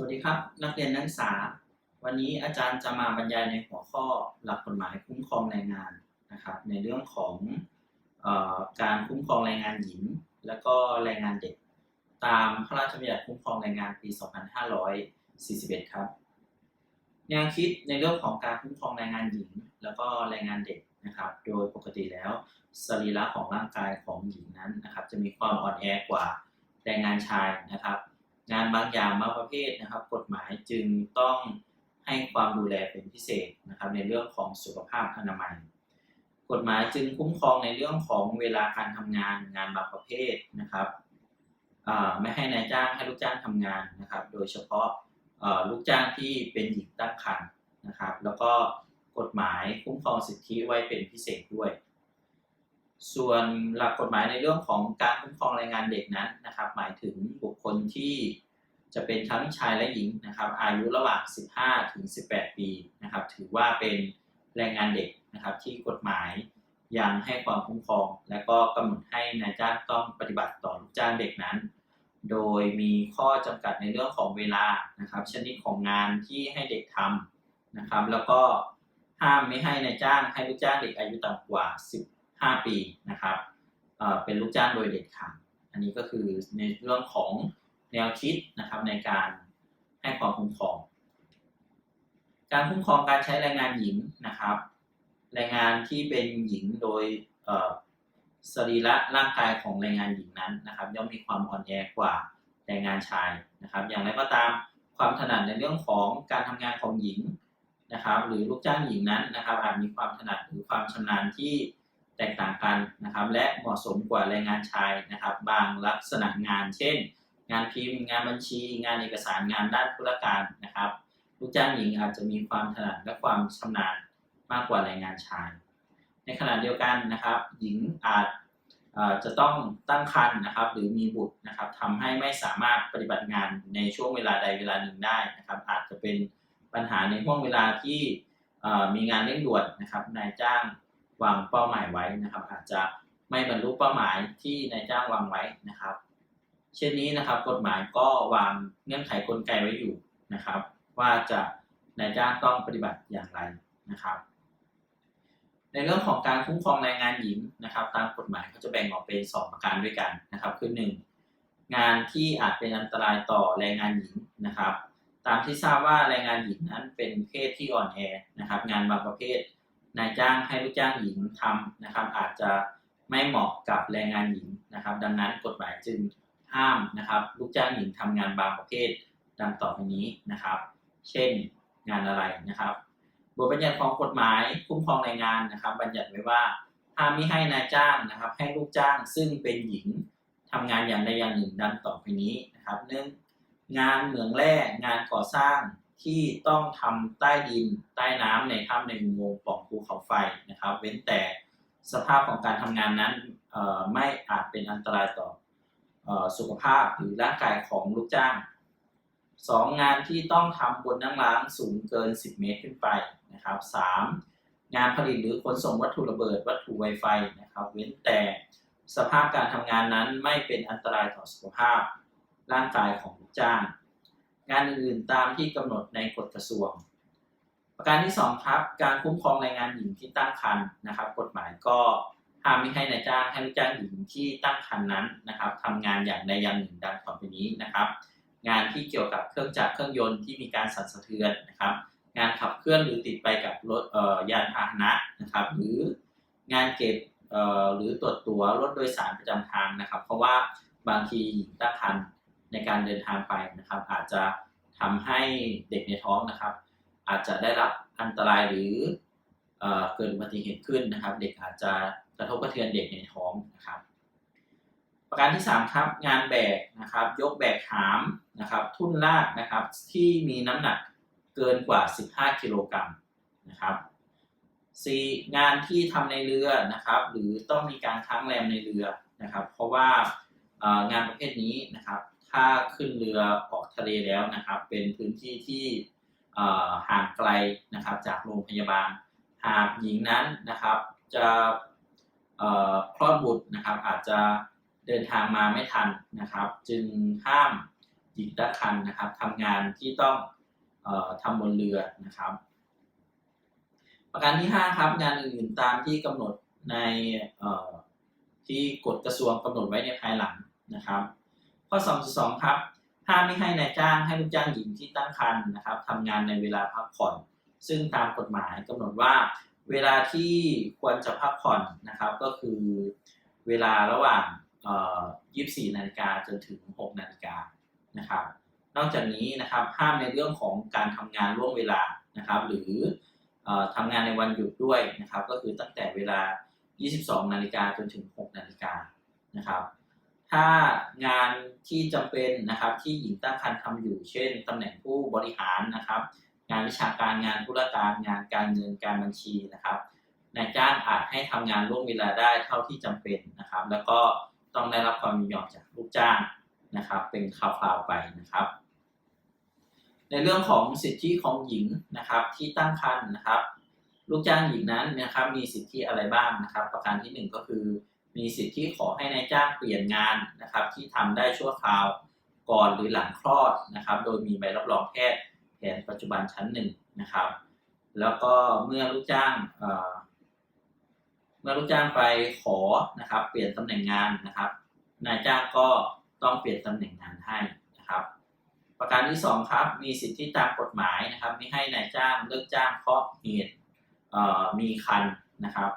วัสดีครับ นักเรียนนักศึกษา วันนี้อาจารย์จะมาบรรยายในหัวข้อหลักกฎหมายคุ้มครองแรงงานนะครับ ในเรื่องของออการคุ้มครองแรงงานหญิง และก็แรงงานเด็ก ตามพระราชบัญญัติคุ้มครองแรงงานปี 2541 ครับแนวคิดในเรื่องของการคุ้มครองแรงงานหญิง แล้วก็แรงงานเด็กนะครับ โดยปกติแล้วสรีระของร่างกายของหญิงนั้นนะครับ จะมีความอ่อนแอกว่าแรงงานชายนะครับ งานบางอย่างบางประเภทนะครับ กฎหมายจึงต้องให้ความดูแลเป็นพิเศษนะครับในเรื่องของสุขภาพอนามัย กฎหมายจึงคุ้มครองในเรื่องของเวลาการทำงานงานบางประเภทนะครับไม่ให้นายจ้างให้ลูกจ้างทำงานนะครับ โดยเฉพาะลูกจ้างที่เป็นหญิงตั้งครรภ์นะครับ แล้วก็กฎหมายคุ้มครองสิทธิไว้เป็นพิเศษด้วย ส่วนหลักกฎหมายในเรื่องของการคุ้มครองแรงงานเด็กนั้นนะครับ หมายถึงบุคคลที่จะเป็นทั้งชายและหญิงนะครับ อายุระหว่าง 15 ถึง 18 ปีนะครับ ถือว่าเป็นแรงงานเด็กนะครับ ที่กฎหมายยังให้ความคุ้มครอง และก็กำหนดให้นายจ้างต้องปฏิบัติต่อลูกจ้างเด็กนั้น โดยมีข้อจำกัดในเรื่องของเวลานะครับ ชนิดของงานที่ให้เด็กทำนะครับ แล้วก็ห้ามไม่ให้นายจ้างให้ลูกจ้างเด็กอายุต่ำกว่า 10 5 ปีนะครับเป็นลูกจ้างโดยเด็ดขาดอันนี้ก็คือในเรื่องของแนวคิดนะครับในการให้ความคุ้มครอง การคุ้มครองการใช้แรงงานหญิงนะครับ แรงงานที่เป็นหญิงโดยสรีระร่างกายของแรงงานหญิงนั้นนะครับ ย่อมมีความอ่อนแอกว่าแรงงานชายนะครับ อย่างไรก็ตามความถนัดในเรื่องของการทำงานของหญิงนะครับ หรือลูกจ้างหญิงนั้นนะครับ อาจมีความถนัดหรือความชำนาญที่ แตกต่างกันนะครับ และเหมาะสมกว่าแรงงานชายนะครับ บางลักษณะงาน เช่น งานพิมพ์ งานบัญชี งานเอกสารงานด้านธุรการนะครับลูกจ้างหญิงอาจจะมีความถนัดและความชำนาญมากกว่าแรงงานชาย ในขณะเดียวกันนะครับ หญิงอาจจะต้องตั้งครรภ์นะครับ หรือมีบุตรนะครับทำให้ไม่สามารถปฏิบัติงานในช่วงเวลาใดเวลาหนึ่งได้นะครับ อาจจะเป็นปัญหาในห่วงเวลาที่มีงานเร่งด่วนนะครับนายจ้าง วางเป้าหมายไว้นะครับ อาจจะไม่บรรลุเป้าหมายที่นายจ้างวางไว้นะครับ เช่นนี้นะครับ กฎหมายก็วางเงื่อนไขกลไกไว้อยู่นะครับ ว่าจะนายจ้างต้องปฏิบัติอย่างไรนะครับ ในเรื่องของการคุ้มครองแรงงานหญิงนะครับ ตามกฎหมายเขาจะแบ่งออกเป็นสองประการด้วยกันนะครับ คือหนึ่งงานที่อาจเป็นอันตรายต่อแรงงานหญิงนะครับ ตามที่ทราบว่าแรงงานหญิงนั้นเป็นเพศที่อ่อนแอนะครับ งานบางประเภท นายจ้างให้ลูกจ้างหญิงทำนะครับ อาจจะไม่เหมาะกับแรงงานหญิงนะครับ ดังนั้นกฎหมายจึงห้ามนะครับ ลูกจ้างหญิงทำงานบางประเภทดังต่อไปนี้นะครับ เช่นงานอะไรนะครับ บทบัญญัติของกฎหมายคุ้มครองแรงงานนะครับ บัญญัติไว้ว่าห้ามมิให้นายจ้างนะครับ ให้ลูกจ้างซึ่งเป็นหญิงทำงานอย่างใดอย่างหนึ่งดังต่อไปนี้นะครับหนึ่องงานเหมืองแร่งานก่อสร้าง ที่ต้องทำใต้ดินใต้น้ำในถ้ำในอุโมงค์ปล่องภูเขาไฟนะครับ เว้นแต่สภาพของการทำงานนั้นไม่อาจเป็นอันตรายต่ออสุขภาพหรือร่างกายของลูกจ้างสองงานที่ต้องทำบนนั่งร้านสูงเกิน 10 เมตรขึ้นไปนะครับสามงานผลิตหรือขนส่งวัตถุระเบิดวัตถุไวไฟนะครับ เว้นแต่สภาพการทำงานนั้นไม่เป็นอันตรายต่อสุขภาพร่างกายของลูกจ้าง งานอื่นๆตามที่กำหนดในกฎกระทรวง ประการที่สองครับ การคุ้มครองแรงงานหญิงที่ตั้งครรภ์นะครับ กฎหมายก็ห้ามไม่ให้นายจ้างให้ลูกจ้างหญิงที่ตั้งครรภ์นั้นนะครับทำงานอย่างใดอย่างหนึ่งดังต่อไปนี้นะครับ งานที่เกี่ยวกับเครื่องจักรเครื่องยนต์ที่มีการสั่นสะเทือนนะครับ งานขับเคลื่อนหรือติดไปกับรถยานพาหนะนะครับ หรืองานเก็บหรือตรวจตัวรถโดยสารประจำทางนะครับ เพราะว่าบางทีหญิงตั้งครรภ์ในการเดินทางไปนะครับ อาจจะ ทำให้เด็กในท้องนะครับ อาจจะได้รับอันตรายหรือเออเกิดอุบัติเหตุขึ้นนะครับ เด็กอาจจะกระทบกระเทือนเด็กในท้องนะครับ ประการที่ 3 ครับ งานแบกนะครับ ยกแบกหามนะครับ ทุ่นลากนะครับ ที่มีน้ำหนักเกินกว่า 15 กิโลกรัมนะครับ 4. งานที่ทำในเรือนะครับ หรือต้องมีการค้างแรมในเรือนะครับ เพราะว่างานประเภทนี้นะครับ ถ้าขึ้นเรือออกทะเลแล้วนะครับ เป็นพื้นที่ที่ห่างไกลนะครับ จากโรงพยาบาล หากหญิงนั้นนะครับ จะคลอดบุตรนะครับ อาจจะเดินทางมาไม่ทันนะครับ จึงห้ามหญิงตั้งครรภ์นะครับทำงานที่ต้องออทำบนเรือนะครับ ประการที่ 5 ครับงานอื่นๆตามที่กำหนดในที่กฎกระทรวงกำหนดไว้ในภายหลังนะครับ ข้อ 2.2 ครับห้ามไม่ให้นายจ้างให้ลูกจ้างหญิงที่ตั้งครรภ์นะครับทำงานในเวลาพักผ่อน ซึ่งตามกฎหมายกำหนดว่า เวลาที่ควรจะพักผ่อนนะครับ ก็คือเวลาระหว่าง 24 นาฬิกาจนถึง 6 นาฬิกานะครับ นอกจากนี้นะครับห้ามในเรื่องของการทำงานล่วงเวลานะครับ หรือออทำงานในวันหยุดด้วยนะครับ ก็คือตั้งแต่เวลา 22 นาฬิกาจนถึง 6 นาฬิกานะครับ ถ้างานที่จำเป็นนะครับที่หญิงตั้งครรภ์ทำอยู่ เช่นตำแหน่งผู้บริหารนะครับ งานวิชาการงานธุรการงานการเงินการบัญชีนะครับนายจ้างอาจให้ทำงานล่วงเวลาได้เท่าที่จำเป็นนะครับ แล้วก็ต้องได้รับความยินยอมจากลูกจ้างนะครับ เป็นคราวๆไปนะครับ ในเรื่องของสิทธิของหญิงนะครับที่ตั้งครรภ์นะครับ ลูกจ้างหญิงนั้นนะครับมีสิทธิอะไรบ้างนะครับ ประการที่หนึ่งก็คือ มีสิทธิ์ที่ขอให้นายจ้างเปลี่ยนงานนะครับ ที่ทำได้ชั่วคราวก่อนหรือหลังคลอดนะครับ โดยมีใบรับรองแพทย์แผนปัจจุบันชั้นหนึ่งนะครับ แล้วก็เมื่อลูกจ้างเมื่อลูกจ้างไปขอนะครับ เปลี่ยนตำแหน่งงานนะครับนายจ้างก็ต้องเปลี่ยนตำแหน่งงานให้นะครับ ประการที่สองครับ มีสิทธิตามกฎหมายนะครับไม่ให้นายจ้างเลิกจ้างเพราะเหตุมีคันนะครับ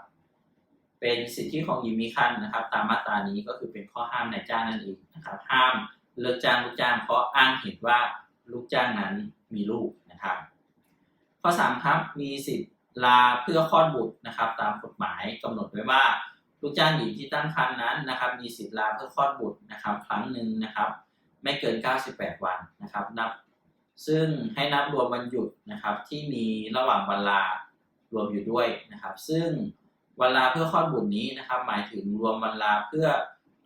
เป็นสิทธิของหญิงมีคันนะครับ ตามมาตรานี้ก็คือเป็นข้อห้ามนายจ้างนั่นเองนะครับ ห้ามเลิกจ้างลูกจ้างเพราะอ้างเหตุว่าลูกจ้างนั้นมีลูกนะครับ ข้อ3ครับมีสิทธิ์ลาเพื่อคลอดบุตรนะครับ ตามกฎหมายกำหนดไว้ว่าลูกจ้างหญิงที่ตั้งครรภ์นั้นนะครับ มีสิทธิ์ลาเพื่อคลอดบุตรนะครับ ครั้งหนึ่งนะครับ ไม่เกิน 98 วันนะครับ นับ ซึ่งให้นับรวมวันหยุดนะครับที่มีระหว่างวันลารวมอยู่ด้วยนะครับ ซึ่ง วันลาเพื่อคลอดบุตรนี้นะครับ หมายถึงรวมวันลาเพื่อ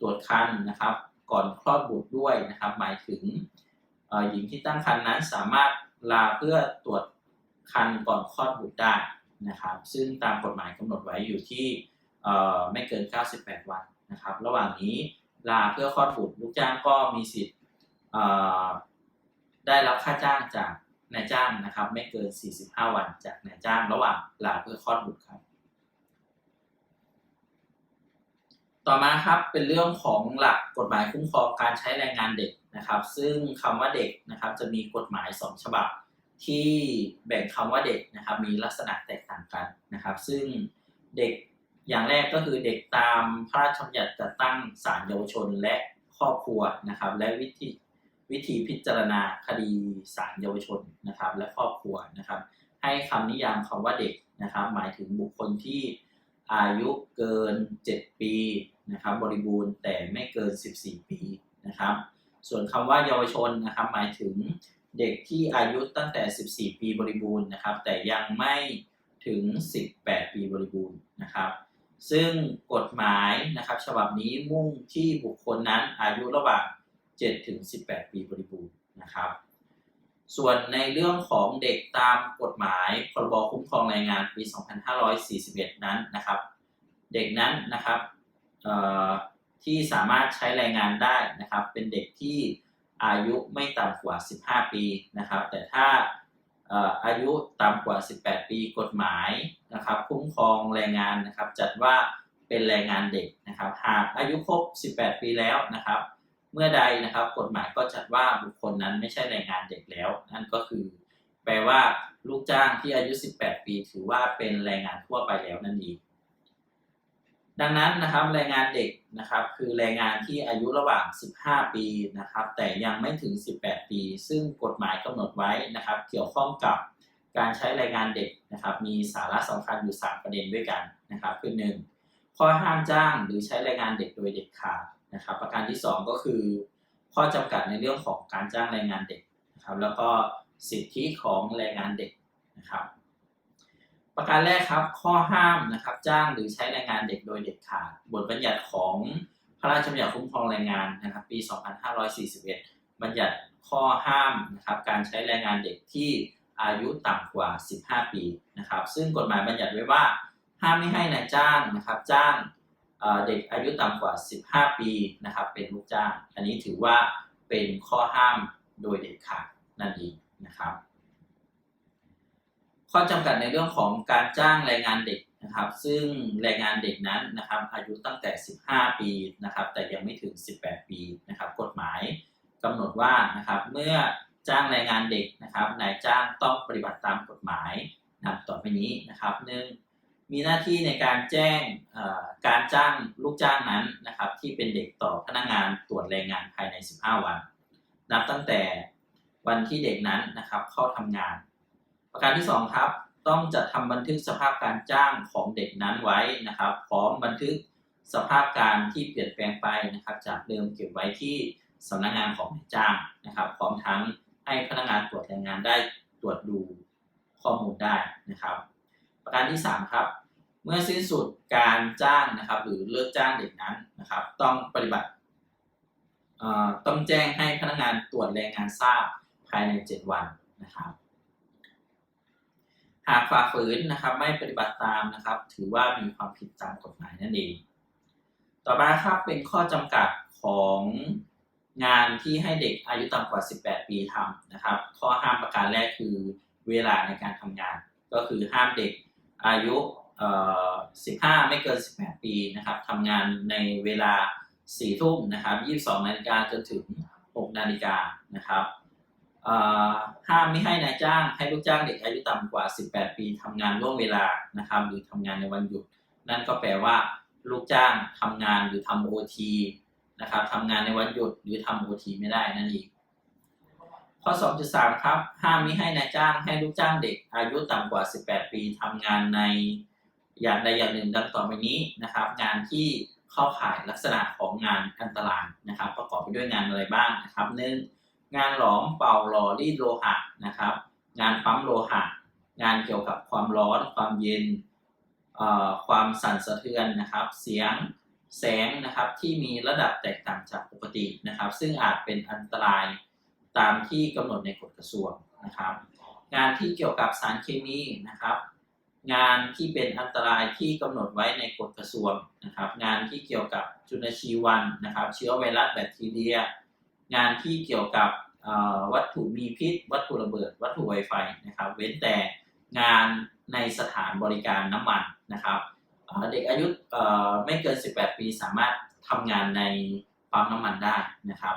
ตรวจครรภ์นะครับ ก่อนคลอดบุตรด้วยนะครับ หมายถึงหญิงที่ตั้งครรภ์นั้นสามารถลาเพื่อตรวจครรภ์ก่อนคลอดบุตรได้นะครับ ซึ่งตามกฎหมายกำหนดไว้อยู่ที่เอ่อไม่เกิน 98 วันนะครับ ระหว่างนี้ลาเพื่อคลอดบุตรลูกจ้างก็มีสิทธิ์ได้รับค่าจ้างจากนายจ้างนะครับ ไม่เกิน 45 วันจากนายจ้าง ระหว่างลาเพื่อคลอดบุตรครับ ต่อมาครับเป็นเรื่องของหลักกฎหมายคุ้มครองการใช้แรงงานเด็กนะครับ ซึ่งคำว่าเด็กนะครับจะมีกฎหมาย 2 ฉบับ ที่แบ่งคำว่าเด็กนะครับมีลักษณะแตกต่างกันนะครับ ซึ่งเด็กอย่างแรกก็คือเด็กตามพระราชบัญญัติจัดตั้งศาลเยาวชนและครอบครัวนะครับ และวิธีวิธีพิจารณาคดีศาลเยาวชนนะครับ และครอบครัวนะครับ ให้คำนิยามคำว่าเด็กนะครับ หมายถึงบุคคลที่อายุเกิน 7 ปี นะครับบริบูรณ์แต่ไม่เกิน 14 ปีนะครับ ส่วนคำว่าเยาวชนนะครับหมายถึงเด็กที่อายุตั้งแต่ 14 ปีบริบูรณ์นะครับ แต่ยังไม่ถึง 18 ปีบริบูรณ์นะครับ ซึ่งกฎหมายนะครับฉบับนี้มุ่งที่บุคคลนั้นอายุระหว่าง 7 ถึง 18 ปีบริบูรณ์นะครับ ส่วนในเรื่องของเด็กตามกฎหมายพรบคุ้มครองแรงงานปี 2541 นั้นนะครับ เด็กนั้นนะครับ ที่สามารถใช้แรงงานได้นะครับ เป็นเด็กที่อายุไม่ต่ำกว่า 15 ปีนะครับ แต่ถ้าเอ่ออายุต่ำกว่า 18 ปีกฎหมายนะครับ คุ้มครองแรงงานนะครับ จัดว่าเป็นแรงงานเด็กนะครับ หากอายุครบ 18 ปีแล้วนะครับ เมื่อใดนะครับกฎหมายก็จัดว่าบุคคลนั้นไม่ใช่แรงงานเด็กแล้ว นั่นก็คือ แปลว่าลูกจ้างที่อายุ 18 ปี ถือว่าเป็นแรงงานทั่วไปแล้วนั่นเอง ดังนั้นนะครับแรงงานเด็กนะครับคือแรงงานที่อายุระหว่าง 15 ปีนะครับแต่ยังไม่ถึง 18 ปี ซึ่งกฎหมายกำหนดไว้นะครับเกี่ยวข้องกับการใช้แรงงานเด็กนะครับมีสาระสำคัญอยู่ 3 ประเด็นด้วยกันนะครับคือหนึ่งข้อห้ามจ้างหรือใช้แรงงานเด็กโดยเด็ดขาดนะครับประการที่ 2 ก็คือ ข้อจำกัดในเรื่องของการจ้างแรงงานเด็กนะครับแล้วก็สิทธิของแรงงานเด็กนะครับ ประการแรกครับ ข้อห้ามนะครับจ้างหรือใช้แรงงานเด็กโดยเด็ดขาด บทบัญญัติของพระราชบัญญัติคุ้มครองแรงงานนะครับ ปี 2541 บัญญัติข้อห้ามนะครับการใช้แรงงานเด็กที่อายุต่ำกว่า 15 ปีนะครับ ซึ่งกฎหมายบัญญัติไว้ว่า ห้ามไม่ให้นายจ้างนะครับจ้างเด็กอายุต่ำกว่า 15 ปีนะครับเป็นลูกจ้าง อันนี้ถือว่าเป็นข้อห้ามโดยเด็ดขาดนั่นเองนะครับ ข้อจำกัดในเรื่องของการจ้างแรงงานเด็กนะครับ ซึ่งแรงงานเด็กนั้นนะครับ อายุตั้งแต่ 15 ปีนะครับ แต่ยังไม่ถึง 18 ปีนะครับ กฎหมายกำหนดว่านะครับ เมื่อจ้างแรงงานเด็กนะครับนายจ้างต้องปฏิบัติตามกฎหมายดังต่อไปนี้นะครับหนึ่งมีหน้าที่ในการแจ้งการจ้างลูกจ้างนั้นนะครับ ที่เป็นเด็กต่อพนักงานตรวจแรงงานภายใน 15 วัน นับตั้งแต่วันที่เด็กนั้นนะครับเข้าทำงาน ประการที่2ครับต้องจัดทำบันทึกสภาพการจ้างของเด็กนั้นไว้นะครับ พร้อมบันทึกสภาพการที่เปลี่ยนแปลงไปนะครับ จากเดิมเก็บไว้ที่สำนักงานของนายจ้างนะครับ พร้อมทั้งให้พนักงานตรวจแรงงานได้ตรวจดูข้อมูลได้นะครับ ประการที่ 3 ครับ เมื่อสิ้นสุดการจ้างนะครับ หรือเลิกจ้างเด็กนั้นนะครับ ต้องปฏิบัติต้องแจ้งให้พนักงานตรวจแรงงานทราบภายใน 7 วันนะครับ หากฝ่าฝืนนะครับไม่ปฏิบัติตามนะครับ ถือว่ามีความผิดตามกฎหมายนั่นเอง ต่อมาครับเป็นข้อจำกัดของงานที่ให้เด็กอายุต่ำกว่า 18 ปีทำนะครับ ข้อห้ามประการแรกคือเวลาในการทำงาน ก็คือห้ามเด็กอายุ 15 ไม่เกิน 18 ปีนะครับทำงานในเวลา 4 ทุ่มนะครับ 22 นาฬิกาจนถึง 6 นาฬิกานะครับ ห้ามไม่ให้นายจ้าง ให้ลูกจ้างเด็กอายุต่ำกว่า 18 ปีทำงานล่วงเวลานะครับหรือทำงานในวันหยุด นั่นก็แปลว่า ลูกจ้างทำงานหรือทำโอทีนะครับทำงานในวันหยุดหรือทำโอทีไม่ได้นั่นเองข้อ 2.3 ครับ ห้ามไม่ให้นายจ้างให้ลูกจ้างเด็กอายุต่ำกว่า 18 ปีทำงานในอย่างใดอย่างหนึ่งดังต่อไปนี้นะครับ งานที่เข้าข่ายลักษณะของงานอันตรายนะครับ ประกอบไปด้วยงานอะไรบ้างนะครับหนึ่ง งานหลอมเป่าหล่อรีดโลหะนะครับ งานปั๊มโลหะ งานเกี่ยวกับความร้อนความเย็นความสั่นสะเทือนนะครับ เสียงแสงนะครับที่มีระดับแตกต่างจากปกตินะครับ ซึ่งอาจเป็นอันตรายตามที่กำหนดในกฎกระทรวงนะครับ งานที่เกี่ยวกับสารเคมีนะครับ งานที่เป็นอันตรายที่กำหนดไว้ในกฎกระทรวงนะครับ งานที่เกี่ยวกับจุลชีวันนะครับ เชื้อไวรัสแบคทีเรีย งานที่เกี่ยวกับวัตถุมีพิษ วัตถุระเบิด วัตถุไวไฟนะครับ เว้นแต่งานในสถานบริการน้ำมันนะครับเด็กอายุไม่เกิน 18 ปีสามารถทำงานในปั๊มน้ำมันได้นะครับ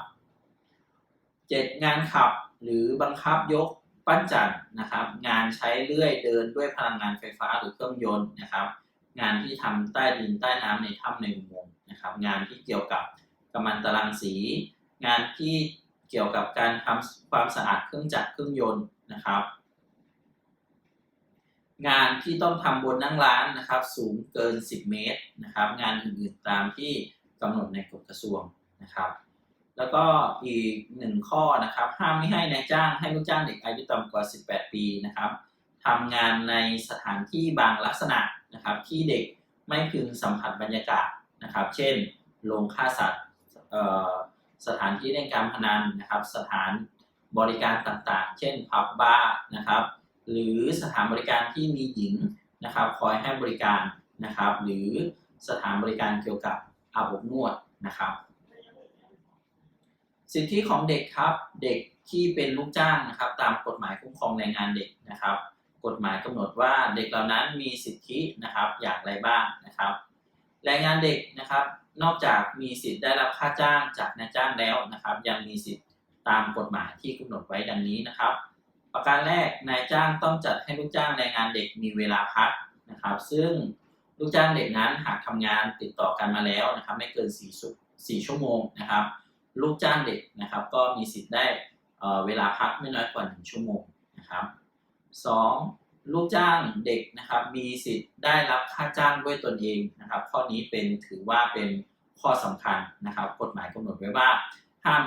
7. งานขับหรือบังคับยกปั้นจันนะครับ งานใช้เลื่อยเดินด้วยพลังงานไฟฟ้าหรือเครื่องยนต์นะครับ งานที่ทำใต้ดินใต้น้ำในถ้ำในอุโมงค์นะครับ งานที่เกี่ยวกับกำมันตรังสี งานที่เกี่ยวกับการทำความสะอาดเครื่องจักรเครื่องยนต์นะครับ งานที่ต้องทำบนนั่งร้านนะครับ สูงเกิน 10 เมตรนะครับ งานอื่นๆตามที่กำหนดในกฎกระทรวงนะครับ แล้วก็อีกหนึ่งข้อนะครับ ห้ามไม่ให้นายจ้างให้ลูกจ้างเด็กอายุต่ำกว่า 18 ปีนะครับทำงานในสถานที่บางลักษณะนะครับ ที่เด็กไม่พึงสัมผัสบรรยากาศนะครับ เช่นโรงฆ่าสัตว์ สถานที่เล่นการพนันนะครับ สถานบริการต่างๆ เช่นผับบาร์นะครับ หรือสถานบริการที่มีหญิงนะครับ คอยให้บริการนะครับ หรือสถานบริการเกี่ยวกับอาบอบนวดนะครับ สิทธิของเด็กครับเด็กที่เป็นลูกจ้างนะครับ ตามกฎหมายคุ้มครองแรงงานเด็กนะครับ กฎหมายกำหนดว่าเด็กเหล่านั้นมีสิทธินะครับอย่างไรบ้างนะครับ แรงงานเด็กนะครับ นอกจากมีสิทธิ์ได้รับค่าจ้างจากนายจ้างแล้วนะครับ ยังมีสิทธิ์ตามกฎหมายที่กำหนดไว้ดังนี้นะครับ ประการแรกนายจ้างต้องจัดให้ลูกจ้างแรงงานเด็กมีเวลาพักนะครับ ซึ่งลูกจ้างเด็กนั้นหากทำงานติดต่อกันมาแล้วนะครับ ไม่เกิน4 4ชั่วโมงนะครับ ลูกจ้างเด็กนะครับ ก็มีสิทธิ์ได้เวลาพักไม่น้อยกว่า 1 ชั่วโมงนะครับ 2. ลูกจ้างเด็กนะครับมีสิทธิ์ได้รับค่าจ้างด้วยตนเองนะครับ ข้อนี้เป็นถือว่าเป็นข้อสำคัญนะครับ กฎหมายกำหนดไว้ว่าห้าม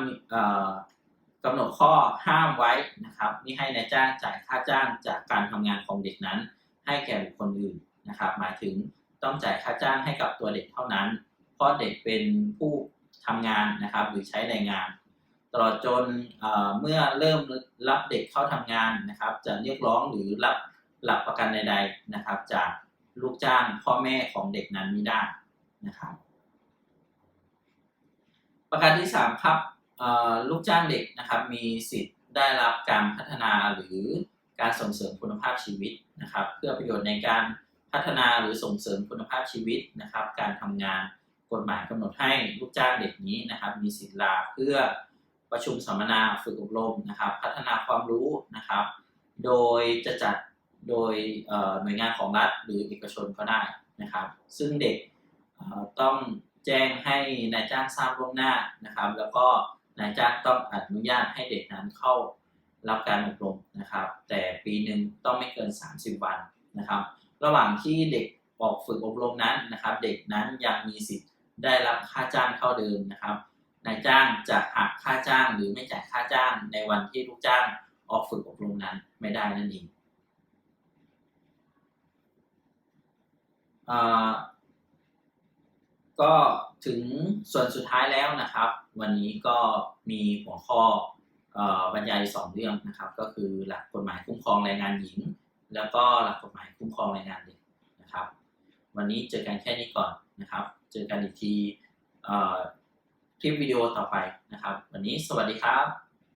กำหนดข้อห้ามไว้นะครับมิให้นายจ้างจ่ายค่าจ้างจากการทำงานของเด็กนั้น ให้แก่บุคคลอื่นนะครับ หมายถึงต้องจ่ายค่าจ้างให้กับตัวเด็กเท่านั้น เพราะเด็กเป็นผู้ทำงานนะครับหรือใช้แรงงาน ตลอดจนเมื่อเริ่มรับเด็กเข้าทำงานนะครับ จะเรียกร้องหรือรับ หลักประกันใด ๆนะครับ จากลูกจ้างพ่อแม่ของเด็กนั้นไม่ได้นะครับ ประการที่ 3 ครับลูกจ้างเด็กนะครับ มีสิทธิ์ได้รับการพัฒนาหรือการส่งเสริมคุณภาพชีวิตนะครับ เพื่อประโยชน์ในการพัฒนาหรือส่งเสริมคุณภาพชีวิตนะครับ การทำงานกฎหมายกำหนดให้ลูกจ้างเด็กนี้นะครับ มีสิทธิ์ลาเพื่อประชุมสัมมนาฝึกอบรมนะครับ พัฒนาความรู้นะครับ โดยจะจัด โดยหน่วยงานของรัฐหรือเอกชนก็ได้นะครับ ซึ่งเด็กต้องแจ้งให้นายจ้างทราบล่วงหน้านะครับ แล้วก็นายจ้างต้องอนุญาตให้เด็กนั้นเข้ารับการอบรมนะครับ แต่ปีหนึ่งต้องไม่เกิน 30 วันนะครับ ระหว่างที่เด็กออกฝึกอบรมนั้นนะครับ เด็กนั้นยังมีสิทธิ์ได้รับค่าจ้างเท่าเดิมนะครับนายจ้างจะหักค่าจ้างหรือไม่จ่ายค่าจ้างในวันที่ลูกจ้างออกฝึกอบรมนั้นไม่ได้นั่นเองอ่า ก็ถึงส่วนสุดท้ายแล้วนะครับ วันนี้ก็มีหัวข้ออบรรยายสองเรื่องนะครับ ก็คือหลักกฎหมายคุ้มครองแรงงานหญิง แล้วก็หลักกฎหมายคุ้มครองแรงงานเด็กนะครับ วันนี้เจอกันแค่นี้ก่อนนะครับ เจอกันอีกทีคลิปวิดีโอต่อไปนะครับ วันนี้สวัสดีครับ